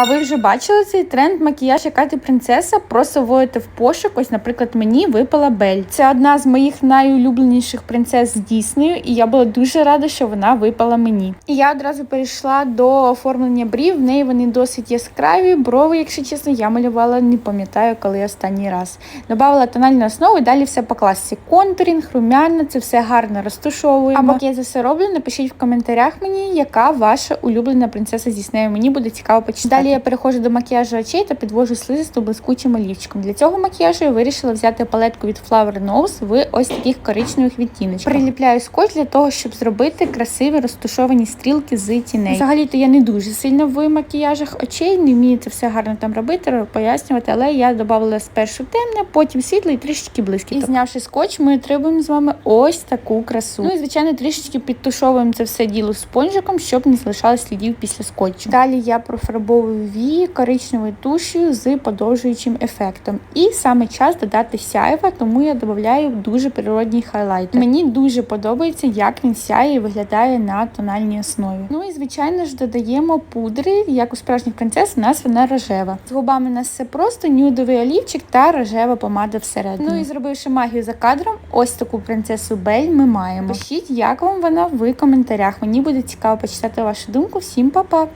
А ви вже бачили цей тренд макіяж, яка ти принцеса? Просто вводите в пошук. Ось, наприклад, мені випала Бель. Це одна з моїх найулюбленіших принцес з Діснею, і я була дуже рада, що вона випала мені. І я одразу перейшла до оформлення брів. В неї вони досить яскраві. Брови, якщо чесно, я малювала, не пам'ятаю, коли останній раз. Добавила тональну основу і далі все по класі. Контурінг, румяна, це все гарно розтушовуємо. А поки я це все роблю, напишіть в коментарях мені, яка ваша улюблена принцеса з Діснею. Мені буде цікаво почитати. Далі я переходжу до макіяжу очей та підвожу слизисту блискучим олівчиком. Для цього макіяжу я вирішила взяти палетку від Flower Nose в ось таких коричневих відтіночках. Приліпляю скотч для того, щоб зробити красиві розтушовані стрілки з тіней. Взагалі-то я не дуже сильно в макіяжах очей, не вмію це все гарно там робити, пояснювати, але я додавала спершу темне, потім світло і трішечки блискіток. І знявши скотч, ми отримуємо з вами ось таку красу. Ну і звичайно, трішечки підтушовуємо це все діло спонжиком, щоб не залишалось слідів після скотчу. Далі я профарбовую вії коричневою тушею з подовжуючим ефектом. І саме час додати сяйва, тому я додаю дуже природній хайлайтер. Мені дуже подобається, як він сяє і виглядає на тональній основі. Ну і звичайно ж додаємо пудри, як у справжніх принцес, у нас вона рожева. З губами у нас все просто нюдовий олівчик та рожева помада всередині. Ну і зробивши магію за кадром, ось таку принцесу Бель ми маємо. Пишіть, як вам вона в коментарях. Мені буде цікаво почитати вашу думку. Всім па-па!